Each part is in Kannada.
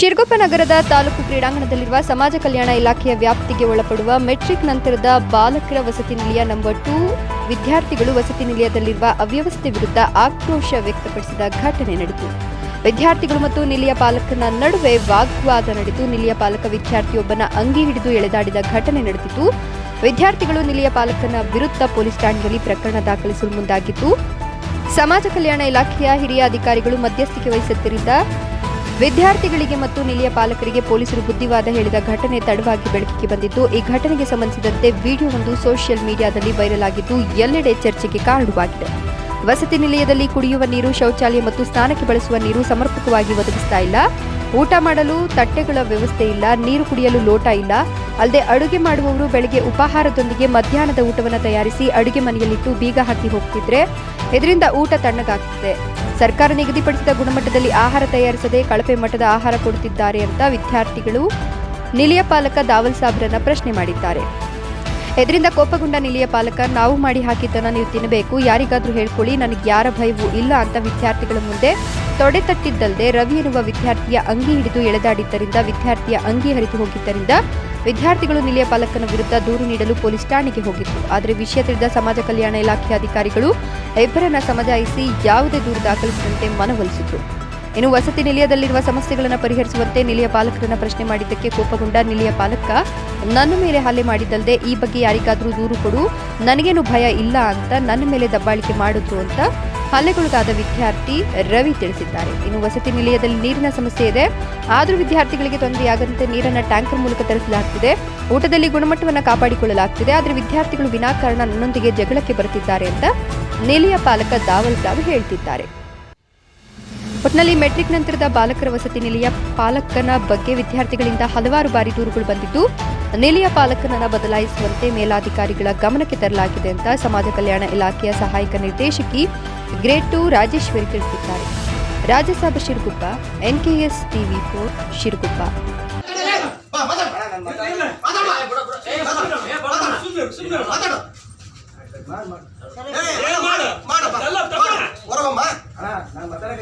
ಶಿರಗುಪ್ಪ ನಗರದ ತಾಲೂಕು ಕ್ರೀಡಾಂಗಣದಲ್ಲಿರುವ ಸಮಾಜ ಕಲ್ಯಾಣ ಇಲಾಖೆಯ ವ್ಯಾಪ್ತಿಗೆ ಒಳಪಡುವ ಮೆಟ್ರಿಕ್ ನಂತರದ ಬಾಲಕರ ವಸತಿ ನಿಲಯ ನಂಬರ್ ಟೂ, ವಿದ್ಯಾರ್ಥಿಗಳು ವಸತಿ ನಿಲಯದಲ್ಲಿರುವ ಅವ್ಯವಸ್ಥೆ ವಿರುದ್ಧ ಆಕ್ರೋಶ ವ್ಯಕ್ತಪಡಿಸಿದ ಘಟನೆ ನಡೆಯಿತು ವಿದ್ಯಾರ್ಥಿಗಳು ಮತ್ತು ನಿಲಯ ಪಾಲಕನ ನಡುವೆ ವಾಗ್ವಾದ ನಡೆದು ನಿಲಿಯ ಪಾಲಕ ವಿದ್ಯಾರ್ಥಿಯೊಬ್ಬನ ಅಂಗಿ ಹಿಡಿದು ಎಳೆದಾಡಿದ ಘಟನೆ ನಡೆದಿತು ವಿದ್ಯಾರ್ಥಿಗಳು ನಿಲಯ ಪಾಲಕನ ವಿರುದ್ಧ ಪೊಲೀಸ್ ಠಾಣೆಯಲ್ಲಿ ಪ್ರಕರಣ ದಾಖಲಿಸಲು ಮುಂದಾಗಿದ್ದು, ಸಮಾಜ ಕಲ್ಯಾಣ ಇಲಾಖೆಯ ಹಿರಿಯ ಅಧಿಕಾರಿಗಳು ಮಧ್ಯಸ್ಥಿಕೆ ವಹಿಸುತ್ತಿದ್ದ ವಿದ್ಯಾರ್ಥಿಗಳಿಗೆ ಮತ್ತು ನಿಲಿಯ ಪಾಲಕರಿಗೆ ಪೊಲೀಸರು ಬುದ್ಧಿವಾದ ಹೇಳಿದ ಘಟನೆ ತಡವಾಗಿ ಬೆಳಕಿಗೆ ಬಂದಿದ್ದು, ಈ ಘಟನೆಗೆ ಸಂಬಂಧಿಸಿದಂತೆ ವಿಡಿಯೋವೊಂದು ಸೋಷಿಯಲ್ ಮೀಡಿಯಾದಲ್ಲಿ ವೈರಲ್ ಆಗಿದ್ದು, ಎಲ್ಲೆಡೆ ಚರ್ಚೆಗೆ ಕಾರಣವಾಗಿದೆ. ವಸತಿ ನಿಲಯದಲ್ಲಿ ಕುಡಿಯುವ ನೀರು, ಶೌಚಾಲಯ ಮತ್ತು ಸ್ನಾನಕ್ಕೆ ಬಳಸುವ ನೀರು ಸಮರ್ಪಕವಾಗಿ ಒದಗಿಸ್ತಾ ಇಲ್ಲ. ಊಟ ಮಾಡಲು ತಟ್ಟೆಗಳ ವ್ಯವಸ್ಥೆ ಇಲ್ಲ, ನೀರು ಕುಡಿಯಲು ಲೋಟ ಇಲ್ಲ. ಅಲ್ಲದೆ ಅಡುಗೆ ಮಾಡುವವರು ಬೆಳಗ್ಗೆ ಉಪಹಾರದೊಂದಿಗೆ ಮಧ್ಯಾಹ್ನದ ಊಟವನ್ನು ತಯಾರಿಸಿ ಅಡುಗೆ ಮನೆಯಲ್ಲಿಟ್ಟು ಬೀಗ ಹಾಕಿ ಹೋಗ್ತಿದ್ರೆ ಇದರಿಂದ ಊಟ ತಣ್ಣಗಾಗ್ತಿದೆ. ಸರ್ಕಾರ ನಿಗದಿಪಡಿಸಿದ ಗುಣಮಟ್ಟದಲ್ಲಿ ಆಹಾರ ತಯಾರಿಸದೆ ಕಳಪೆ ಮಟ್ಟದ ಆಹಾರ ಕೊಡುತ್ತಿದ್ದಾರೆ ಅಂತ ವಿದ್ಯಾರ್ಥಿಗಳು ನಿಲಿಯ ಪಾಲಕ ದಾವಲ್ ಸಾಬ್ರನ್ನ ಪ್ರಶ್ನೆ ಮಾಡಿದ್ದಾರೆ. ಇದರಿಂದ ಕೋಪಗೊಂಡ ನಿಲಿಯ ಪಾಲಕ, ನಾವು ಮಾಡಿ ಹಾಕಿದ್ದನ್ನು ನೀವು ತಿನ್ನಬೇಕು, ಯಾರಿಗಾದರೂ ಹೇಳ್ಕೊಳ್ಳಿ, ನನಗೆ ಯಾರ ಭಯವೂ ಇಲ್ಲ ಅಂತ ವಿದ್ಯಾರ್ಥಿಗಳ ಮುಂದೆ ತೊಡೆ ತಟ್ಟಿದ್ದಲ್ಲದೆ ರವಿ ಎನ್ನುವ ವಿದ್ಯಾರ್ಥಿಯ ಅಂಗಿ ಹಿಡಿದು ಎಳೆದಾಡಿದ್ದರಿಂದ ವಿದ್ಯಾರ್ಥಿಯ ಅಂಗಿ ಹರಿದು ಹೋಗಿದ್ದರಿಂದ ವಿದ್ಯಾರ್ಥಿಗಳು ನಿಲಿಯ ಪಾಲಕನ ವಿರುದ್ಧ ದೂರು ನೀಡಲು ಪೊಲೀಸ್ ಠಾಣೆಗೆ ಹೋಗಿತ್ತು. ಆದರೆ ವಿಷಯ ತಿಳಿದ ಸಮಾಜ ಕಲ್ಯಾಣ ಇಲಾಖೆ ಅಧಿಕಾರಿಗಳು ಇಬ್ಬರನ್ನ ಸಮಜಾಯಿಸಿ ಯಾವುದೇ ದೂರು ದಾಖಲಿಸದಂತೆ ಮನವೊಲಿಸಿದ್ರು. ಇನ್ನು ವಸತಿ ನಿಲಯದಲ್ಲಿರುವ ಸಮಸ್ಯೆಗಳನ್ನು ಪರಿಹರಿಸುವಂತೆ ನಿಲಿಯ ಪಾಲಕರನ್ನ ಪ್ರಶ್ನೆ ಮಾಡಿದ್ದಕ್ಕೆ ಕೋಪಗೊಂಡ ನಿಲಿಯ ಪಾಲಕ, ನನ್ನ ಮೇಲೆ ಹಲ್ಲೆ ಮಾಡಿದ್ದಲ್ಲದೆ ಈ ಬಗ್ಗೆ ಯಾರಿಗಾದರೂ ದೂರು ಕೊಡು, ನನಗೇನು ಭಯ ಇಲ್ಲ ಅಂತ ನನ್ನ ಮೇಲೆ ದಬ್ಬಾಳಿಕೆ ಮಾಡಿದ್ರು ಅಂತ ಹಲ್ಲೆಗೊಳಗಾದ ವಿದ್ಯಾರ್ಥಿ ರವಿ ತಿಳಿಸಿದ್ದಾರೆ. ಇನ್ನು ವಸತಿ ನಿಲಯದಲ್ಲಿ ನೀರಿನ ಸಮಸ್ಯೆ ಇದೆ. ಆದರೂ ವಿದ್ಯಾರ್ಥಿಗಳಿಗೆ ತೊಂದರೆಯಾಗದಂತೆ ನೀರನ್ನ ಟ್ಯಾಂಕರ್ ಮೂಲಕ ತರಿಸಲಾಗ್ತಿದೆ. ಊಟದಲ್ಲಿ ಗುಣಮಟ್ಟವನ್ನು ಕಾಪಾಡಿಕೊಳ್ಳಲಾಗ್ತಿದೆ. ಆದರೆ ವಿದ್ಯಾರ್ಥಿಗಳು ವಿನಾಕಾರಣ ನನ್ನೊಂದಿಗೆ ಜಗಳಕ್ಕೆ ಬರುತ್ತಿದ್ದಾರೆ ಅಂತ ನಿಲಯ ಪಾಲಕ ದಾವಲ್ ಸಾಬ್ ಹೇಳ್ತಿದ್ದಾರೆ. ಒಟ್ನಲ್ಲಿ ಮೆಟ್ರಿಕ್ ನಂತರದ ಬಾಲಕರ ವಸತಿ ನಿಲಯ ಪಾಲಕನ ಬಗ್ಗೆ ವಿದ್ಯಾರ್ಥಿಗಳಿಂದ ಹಲವಾರು ಬಾರಿ ದೂರುಗಳು ಬಂದಿದ್ದು, ನಿಲಯ ಪಾಲಕನನ್ನು ಬದಲಾಯಿಸುವಂತೆ ಮೇಲಾಧಿಕಾರಿಗಳ ಗಮನಕ್ಕೆ ತರಲಾಗಿದೆ ಅಂತ ಸಮಾಜ ಕಲ್ಯಾಣ ಇಲಾಖೆಯ ಸಹಾಯಕ ನಿರ್ದೇಶಕಿ ಗ್ರೇಡ್ ಟು ರಾಜೇಶ್ವರಿ ತಿಳಿಸಿದ್ದಾರೆ Rajya Sabha Siruguppa NKS TV for Siruguppa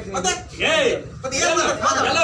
ಮಾತಾಡ.